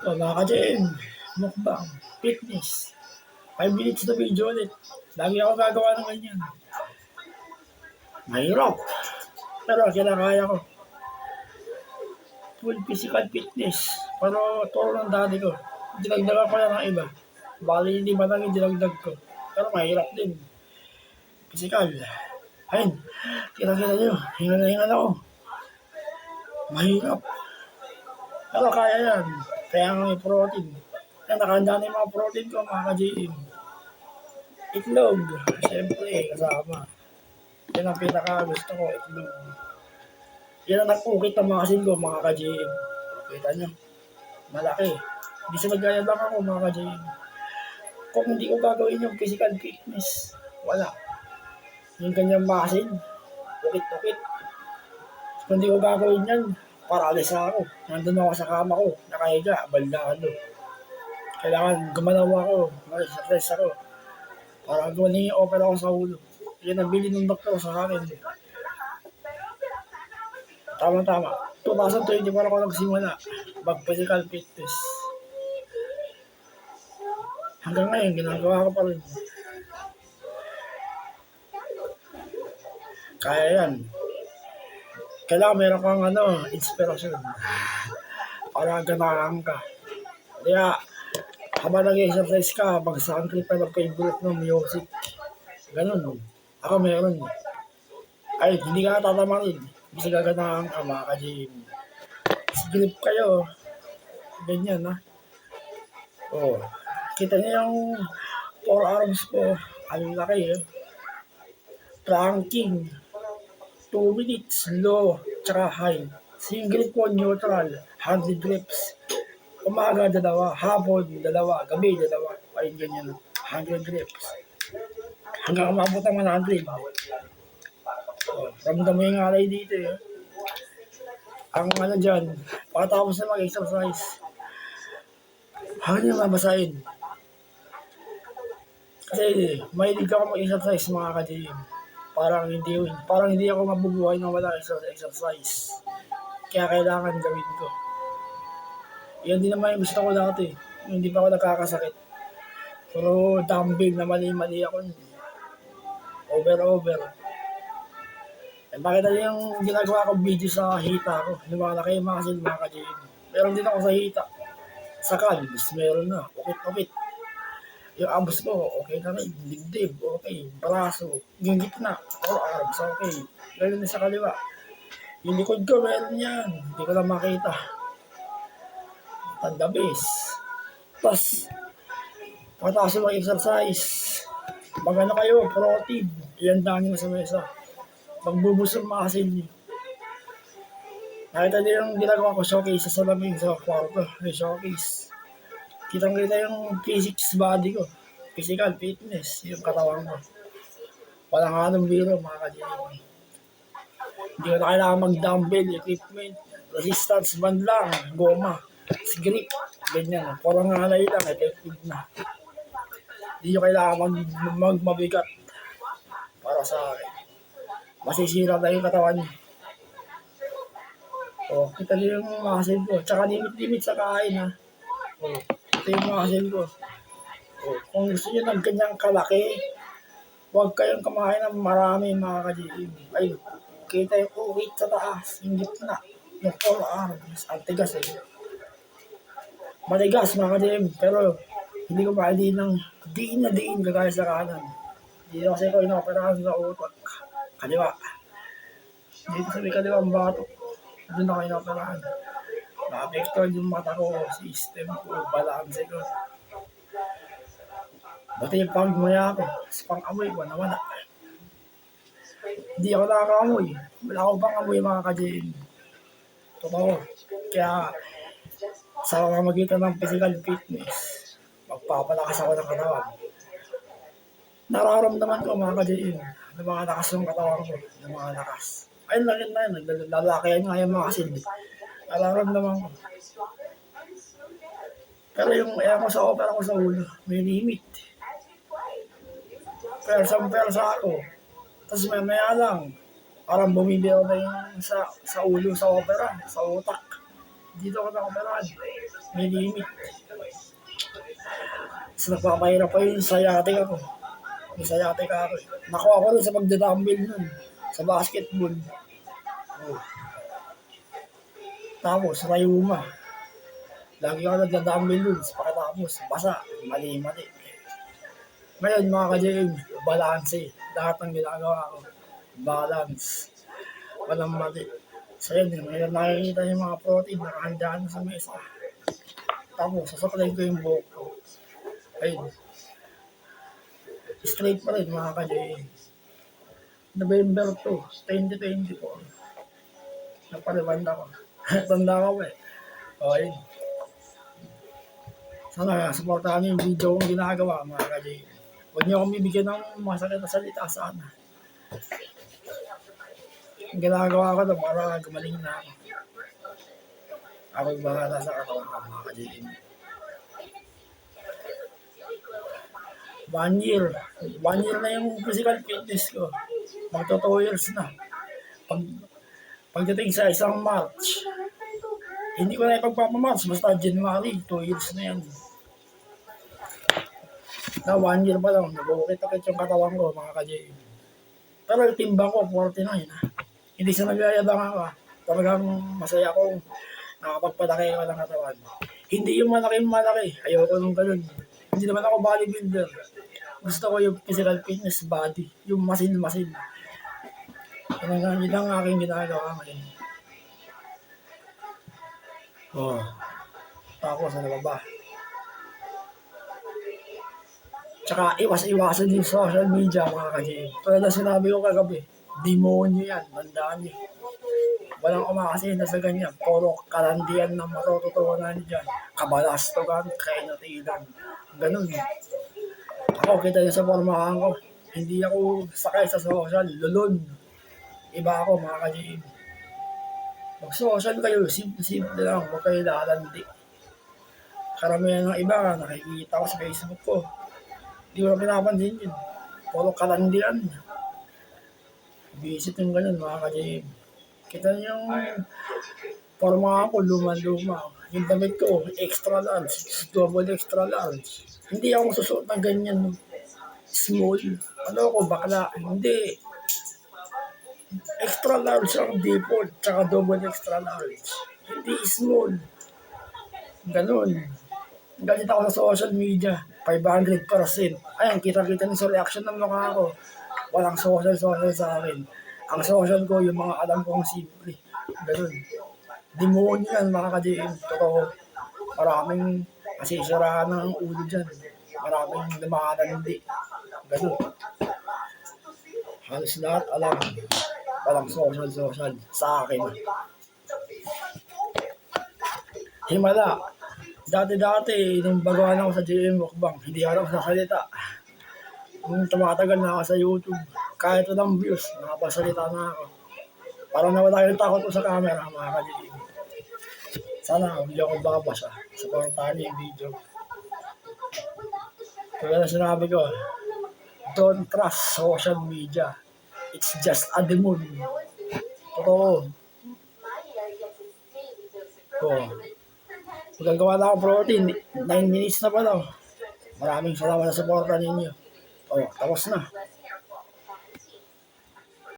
So, mga ka-JM, mukbang, fitness. 5 minutes na video ulit. Lagi ako gagawa ng ganyan. Mahirap. Pero kinakaya ko. Full physical fitness. Pero turo ng daddy ko. Dinagdagan ko lang ng iba. Bali hindi ba lang dinagdag ko. Pero mahirap din. Physical. Ayun. Kita-kita nyo. Hinga na hinga na ako. Mahirap. Pero kaya yan. Kaya nga may protein. Kaya nakahanda na yung mga protein ko, mga ka-GM. Itlog. Siyempre, kasama. Yan ang pinaka gusto ko, itlog. Yan ang nag-ukit ng mga kasin ko, mga ka-GM. Kita nyo. Malaki. Hindi sa nagaya lang ako, mga ka-GM. Kung hindi ko gagawin yung physical fitness, wala. Yung kanyang masin, ukit-ukit. Kung hindi ko gagawin yan, paralis na ako. Nandun ako sa kama ko, nakahiga, baldado. Kailangan gumalaw ako, mag-stress ako. Para gumaling yung opera ko sa ulo. Yan ang bilin ng doktor sa akin. Tama-tama. 2020 pa ako nagsimula. Mag-physical fitness. Hanggang ngayon, ginagawa ko pa rin. Kaya yan. Kailangan meron kang ano, inspirasyon. Para ganahan ka. Kaya, habang nag-exercise ka, mag-soundtrip ka ng favorite ng music. Ganun. Ako meron. Ay, hindi ka tatama rin. Bisa gaganahan ka, mga ka-gym. Grip kayo. Ganyan, ha. Oh. Kita niyo yung four arms ko. Ang laki, eh. Planking. 2 minutes, low, tsaka high. Single po, neutral, 100 reps. Umaga, dalawa. Hapon, dalawa. Gabi, dalawa. Ay, ganyan. 100 reps. Hanggang umabot ang 100. Oh, ramdam mo yung alay dito eh. Ang ano dyan, pagkatapos na mag-exercise, hanggang yung mabasahin. Kasi mahilig ako mag-exercise mga ka-gym. Parang hindi, parang hindi ako mabubuhay nang wala exercise. Kaya kailangan gawin ko. Yan din naman yung gusto ko dati. Hindi pa ako nagkakasakit. Pero dumbbell na mali-mali ako. nun. Over, over. Eh, bakit na yung ginagawa ko video sa hita ko? Lumalaki yung mga silma ka dyan. Meron din ako sa hita. Sa calves, meron na. Ukit-ukit. Yung abs ko, okay na rin. Dibdib, okay. Braso, yung gitna, all arms, okay. Ganun din sa kaliwa. Yung likod ko, meron yan. Hindi ko lang makita. Tanda base. Tapos, pagkatapos ng exercise, mag ano kayo, protein. Iyan dami na sa mesa. Magbubus ang mga asin niyo. Nakita niyo yung ginagawa ko showcase sa salamin sa kwarto. May showcase. Kitang kita yung physics body ko. Physical fitness, yung katawan ko. Walang anong biro, mga ka-gym. Hindi ko na kailangan mag-dumbbell, equipment, resistance band lang, goma, grip, ganyan. Parang ngalay lang, effective na. Hindi nyo kailangan mag, mag mabigat para sa akin. Masisira na yung katawan nyo. Oh, kita niyo yung muscle ko. Tsaka limit-limit sa kain ha. Oh, ito yung muscle ko. Oh, kung gusto niyo ng ganyang kalaki, huwag kayong kumain ng marami mga ka-GM. Ayun, kita yung sa taas, yung gitna, yung all arms, ang tigas eh. Matigas mga ka-GM, pero hindi ko maaliin ng diin na diin kagaya sa kanan. Dito kasi ko inoperahan sa utak. Kaliwa. Dito sa may kaliwa ang batok. Doon ako inoperahan. Na-apektuhan yung mata ko, system ko, balance ko. Dati yung pangmaya ko, sa pang-amoy ko, nawala. Hindi ako nakaka-amoy. Wala akong pang-amoy mga ka-JM. Totoo. Kaya, sa pamamagitan ng physical fitness, magpapalakas ako ng katawan. Nararamdaman ko mga ka-JM, mga lakas ng katawan ko, na mga lakas. Ayun lang yun na yun, naglalakayan nga yung mga kasilbi. Nararamdaman ko. Pero yung ayan ko sa opera ko sa ulo, may limit. Persang persa ako. Tapos may maya lang, parang bumibiro na yung sa, sa ulo, sa opera, sa utak. Dito ko na operahan. May limit. Tapos nagpapahirap pa yun sa yatik ako. May sa yatik ako. Nakuha ko rin sa pagdadumbbell nun. Sa basketball. Oh. Tapos, rayuma. Lagi ako nagdadumbbell dun. Sa Pagkatapos, basa. Mali-mali. Ngayon, mga ka-JM, balance eh. Lahat ng ginagawa ko. Balance. Walang mali. So yun, ngayon nakikita yung mga protein nakahandaan na sa mesa. Tapos, sasaklayin ko yung buhok ko. Ayun. Straight pa rin mga ka-JM. November 2, 2024. Napalibanda ko. Tanda ko eh. O, ayun. Sana supportahan niyo yung video kong ginagawa mga ka-JM. Huwag niyo akong bibigyan ng masakit na salita sana. Ang ginagawa ko to para gumaling na ako. Ako yung bahala sa katawan ko mga ka-JM. One year. One year na yung physical fitness ko. Magto two years na. Pag, pagdating sa isang March, hindi ko na ipagpapamarch. Basta January, two years na yan. Na one year pa lang, nag-uukit-ukit yung katawan ko, mga ka-JM. Pero yung timbang ko, 49 na. Hindi siya nagyayabang ako. ah. Talagang masaya akong nakapagpadaki ko ng katawan. Hindi yung malaki-malaki. Ayoko nung ganun. Hindi naman ako bodybuilder. Gusto ko yung physical fitness body. Yung masin-masin. Ang, yun ang aking ginagawa ngayon. Oh. Tapos ano ba ba? Tsaka iwas-iwasan yung social media mga kajim. Tulad na sinabi ko kagabi, demonyo yan, tandaan niyo. Walang umakasina sa ganyan. Puro kalandian na matututunan dyan. Kabalastogan, kainatilan. Ganun. Ako, kita niyo sa formahan ko. Hindi ako sakay sa social, lulon. Iba ako mga kajim. Mag-social kayo, simple-simple lang. Huwag kayo lalandi. Karamihan ng iba, nakikita ko sa Facebook ko. Hindi ko na pinapansin yun. Puro kalandian. Visit yung ganun, mga ka-JM. Kita niyo yung forma ko, luma-luma. Yung damit ko, extra large, double extra large. Hindi ako susuot ng ganyan small. Ano ako, bakla? Hindi. Extra large ang default, tsaka double extra large. Hindi small. Ganun. Galit ako sa social media. 500%. Ayan, kita-kita niyo sa reaction ng mukha ko. Walang social-social sa akin. Ang social ko, yung mga alam kong simple. Ganun. Demonyo yan, mga ka-JM. Totoo. Maraming nasisiraan ng ulo dyan. Maraming lumakalandi. Ganun. Halos lahat alam. Walang social-social sa akin. Himala. Dati-dati, nung baguhan ako sa JM Mukbang, hindi ako nakasalita. Nung tumatagal na ako sa YouTube, kahit walang views, nakapasalita na ako. Parang nawala yung takot ko sa camera, mga ka-JM. Sana hindi ako babasa. Supportahan niyo yung video. Kaya na sinabi ko, don't trust social media. It's just a demon. Totoo. Oh. Magagawa na akong protein. 9 minutes na pa daw. Maraming salamat sa suporta ninyo. Oh, tapos na.